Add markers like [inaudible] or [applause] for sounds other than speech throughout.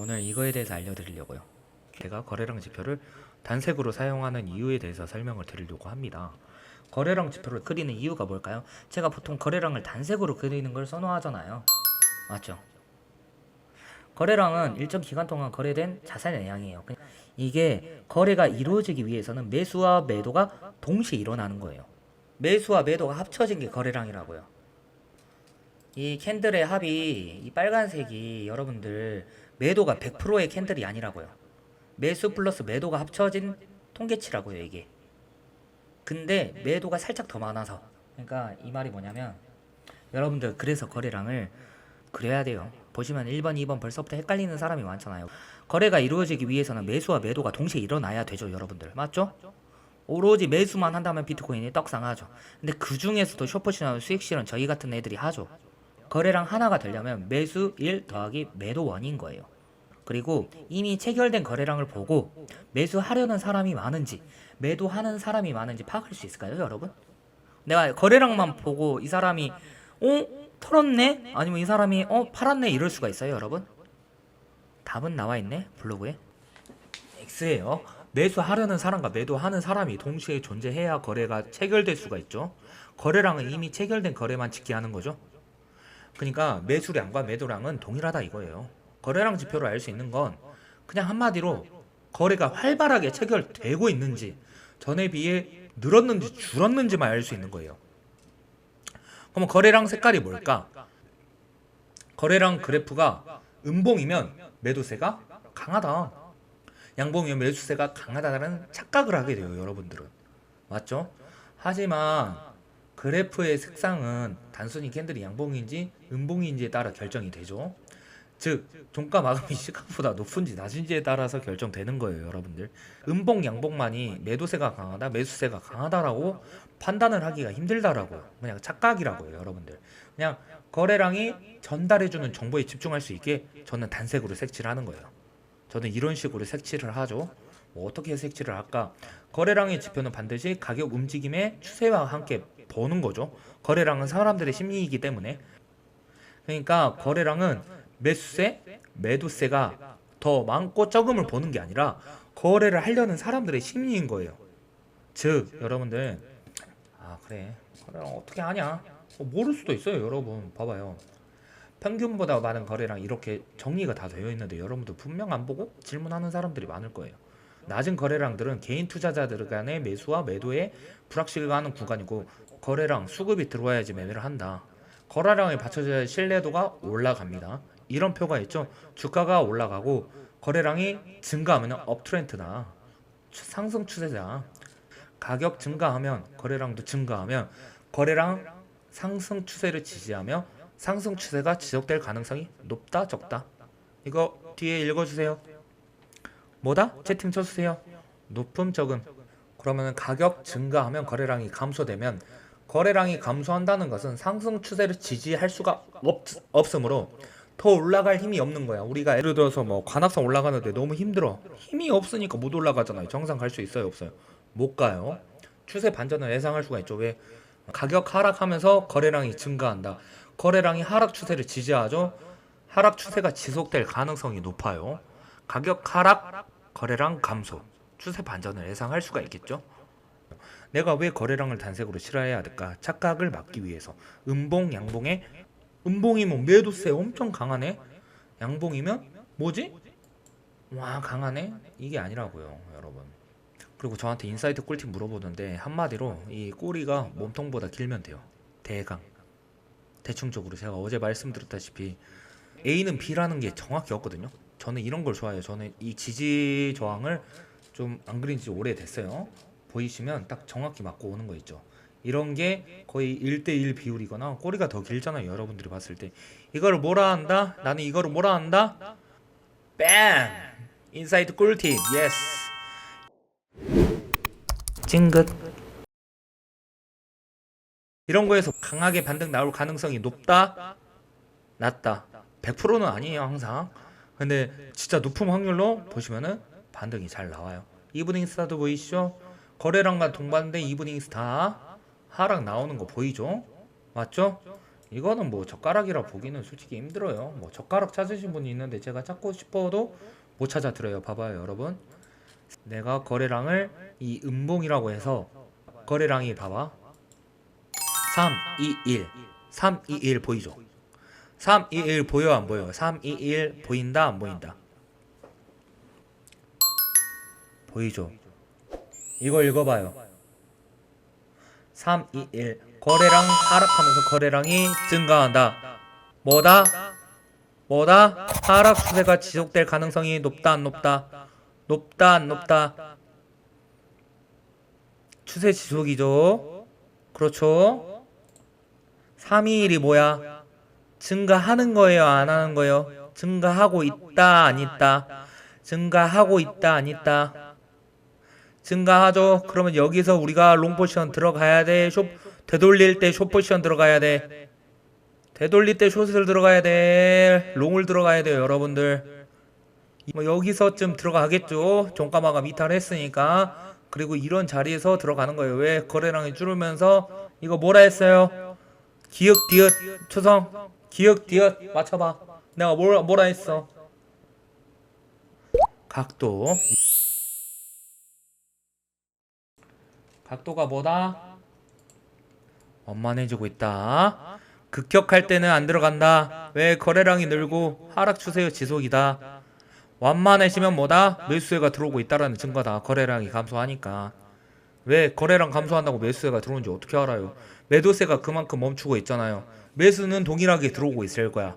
오늘 이거에 대해서 알려드리려고요. 제가 거래량 지표를 단색으로 사용하는 이유에 대해서 설명을 드리려고 합니다. 거래량 지표를 그리는 이유가 뭘까요? 제가 보통 거래량을 단색으로 그리는 걸 선호하잖아요. 맞죠? 거래량은 일정 기간 동안 거래된 자산 내양이에요. 그냥 이게 거래가 이루어지기 위해서는 매수와 매도가 동시에 일어나는 거예요. 매수와 매도가 합쳐진 게 거래량이라고요. 이 캔들의 합이 이 빨간색이 여러분들 매도가 100%의 캔들이 아니라고요. 매수 플러스 매도가 합쳐진 통계치라고요, 이게. 근데 매도가 살짝 더 많아서. 그러니까 이 말이 뭐냐면 여러분들 그래서 거래량을 그래야 돼요. 보시면 1번, 2번 벌써부터 헷갈리는 사람이 많잖아요. 거래가 이루어지기 위해서는 매수와 매도가 동시에 일어나야 되죠, 여러분들. 맞죠? 오로지 매수만 한다면 비트코인이 떡상하죠. 근데 그 중에서도 쇼퍼시나 수익실은 저희 같은 애들이 하죠. 거래량 하나가 되려면 매수 1 더하기 매도 1인 거예요. 그리고 이미 체결된 거래량을 보고 매수하려는 사람이 많은지 매도하는 사람이 많은지 파악할 수 있을까요, 여러분? 내가 거래량만 보고 이 사람이 어 털었네 아니면 이 사람이 어 팔았네 이럴 수가 있어요, 여러분? 답은 나와 있네 블로그에. X예요. 매수하려는 사람과 매도하는 사람이 동시에 존재해야 거래가 체결될 수가 있죠. 거래량은 이미 체결된 거래만 지키하는 거죠. 그러니까 매수량과 매도량은 동일하다 이거예요. 거래량 지표로 알 수 있는 건 그냥 한마디로 거래가 활발하게 체결되고 있는지 전에 비해 늘었는지 줄었는지만 알 수 있는 거예요. 그럼 거래량 색깔이 뭘까? 거래량 그래프가 음봉이면 매도세가 강하다. 양봉이면 매수세가 강하다는 착각을 하게 돼요, 여러분들은. 맞죠? 하지만 그래프의 색상은 단순히 캔들이 양봉인지 음봉인지에 따라 결정이 되죠. 즉 종가 마감이 [laughs] 시가보다 높은지 낮은지에 따라서 결정되는 거예요, 여러분들. 음봉 양봉만이 매도세가 강하다, 매수세가 강하다라고 판단을 하기가 힘들다라고 그냥 착각이라고요, 여러분들. 그냥 거래량이 전달해주는 정보에 집중할 수 있게 저는 단색으로 색칠을 하는 거예요. 저는 이런 식으로 색칠을 하죠. 뭐 어떻게 색칠을 할까? 거래량의 지표는 반드시 가격 움직임의 추세와 함께 보는 거죠. 거래량은 사람들의 심리이기 때문에. 그러니까 거래량은 매수세, 매도세가 더 많고 적음을 보는 게 아니라 거래를 하려는 사람들의 심리인 거예요. 즉, 여러분들 아 그래 거래량 어떻게 하냐? 어, 모를 수도 있어요, 여러분. 봐봐요. 평균보다 많은 거래량 이렇게 정리가 다 되어 있는데 여러분들 분명 안 보고 질문하는 사람들이 많을 거예요. 낮은 거래량들은 개인 투자자들 간의 매수와 매도의 불확실가 하는 구간이고 거래량 수급이 들어와야지 매매를 한다. 거래량에 받쳐져야 신뢰도가 올라갑니다. 이런 표가 있죠. 주가가 올라가고 거래량이 증가하면 업트렌트다. 추- 상승 추세다. 가격 증가하면 거래량도 증가하면 거래량 상승 추세를 지지하며 상승 추세가 지속될 가능성이 높다 적다. 이거 뒤에 읽어주세요. 뭐다? 채팅 쳐주세요. 높음 적음. 그러면 가격 증가하면 거래량이 감소되면 거래량이 감소한다는 것은 상승 추세를 지지할 수가 없, 없으므로 더 올라갈 힘이 없는 거야. 우리가 예를 들어서 뭐 관악산 올라가는데 너무 힘들어. 힘이 없으니까 못 올라가잖아요. 정상 갈 수 있어요, 없어요? 못 가요. 추세 반전을 예상할 수가 있죠. 왜? 가격 하락하면서 거래량이 증가한다. 거래량이 하락 추세를 지지하죠. 하락 추세가 지속될 가능성이 높아요. 가격 하락, 거래량 감소, 추세 반전을 예상할 수가 있겠죠. 내가 왜 거래량을 단색으로 칠해야 될까? 착각을 막기 위해서. 음봉, 양봉에 음봉이면 매도세 엄청 강하네. 양봉이면 뭐지? 와 강하네. 이게 아니라고요, 여러분. 그리고 저한테 인사이트 꿀팁 물어보는데 한마디로 이 꼬리가 몸통보다 길면 돼요. 대강. 대충적으로 제가 어제 말씀드렸다시피 A는 B라는 게 정확히 없거든요. 저는 이런 걸 좋아해요. 저는 이 지지 저항을 좀 안 그린 지 오래됐어요. 보이시면 딱 정확히 맞고 오는 거 있죠. 이런 게 거의 1대1 비율이거나 꼬리가 더 길잖아요. 여러분들이 봤을 때. 이거를 뭐라 한다? 나는 이거를 뭐라 한다? 뺨! 인사이트 꿀팁. 예스. 찡긋. 이런 거에서 강하게 반등 나올 가능성이 높다? 낮다. 100%는 아니에요, 항상. 근데 진짜 높은 확률로 보시면은 반등이 잘 나와요. 이브닝 스타도 보이시죠? 거래량과 동반된 이브닝 스타 하락 나오는 거 보이죠? 맞죠? 이거는 뭐 젓가락이라 보기는 솔직히 힘들어요. 뭐 젓가락 찾으신 분이 있는데 제가 찾고 싶어도 못 찾아 드려요. 봐봐요, 여러분. 내가 거래량을 이 음봉이라고 해서 거래량이 봐봐. 3, 2, 1. 3, 2, 1 보이죠? 3, 2, 1 보여 안 보여? 3, 2, 1 보인다 안 보인다? 보이죠? 이거 읽어봐요. 3, 2, 1 거래량 하락하면서 거래량이 증가한다. 뭐다? 뭐다? 하락 추세가 지속될 가능성이 높다 안 높다? 높다 안 높다? 추세 지속이죠. 그렇죠. 3, 2, 1이 뭐야? 증가하는 거예요, 안 하는 거예요? 증가하고 있다, 안 있다? 증가하고 있다, 안 있다? 증가하죠. 그러면 여기서 우리가 롱 포지션 들어가야 돼. 숏 되돌릴 때 숏 포지션 들어가야 돼. 되돌릴 때 숏을 들어가야 돼. 롱을 들어가야 돼요, 여러분들. 뭐 여기서쯤 들어가겠죠. 종가마가 미탈했으니까. 그리고 이런 자리에서 들어가는 거예요. 왜 거래량이 줄으면서 이거 뭐라 했어요? 기역 디귿 초성 기역 디귿 맞춰봐. 내가 뭐라 뭐라 했어? 각도 각도가 뭐다? 원만해지고 있다. 급격할 때는 안 들어간다. 왜 거래량이 늘고 하락 추세 지속이다. 완만해지면 뭐다? 매수세가 들어오고 있다라는 증거다. 거래량이 감소하니까. 왜 거래량 감소한다고 매수세가 들어오는지 어떻게 알아요? 매도세가 그만큼 멈추고 있잖아요. 매수는 동일하게 들어오고 있을 거야.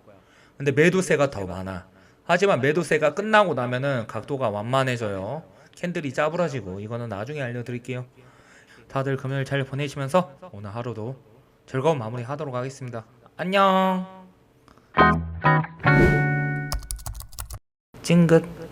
근데 매도세가 더 많아. 하지만 매도세가 끝나고 나면은 각도가 완만해져요. 캔들이 짜부러지고 이거는 나중에 알려드릴게요. 다들 금요일 잘 보내시면서 오늘 하루도 즐거운 마무리 하도록 하겠습니다. 안녕. 찡긋.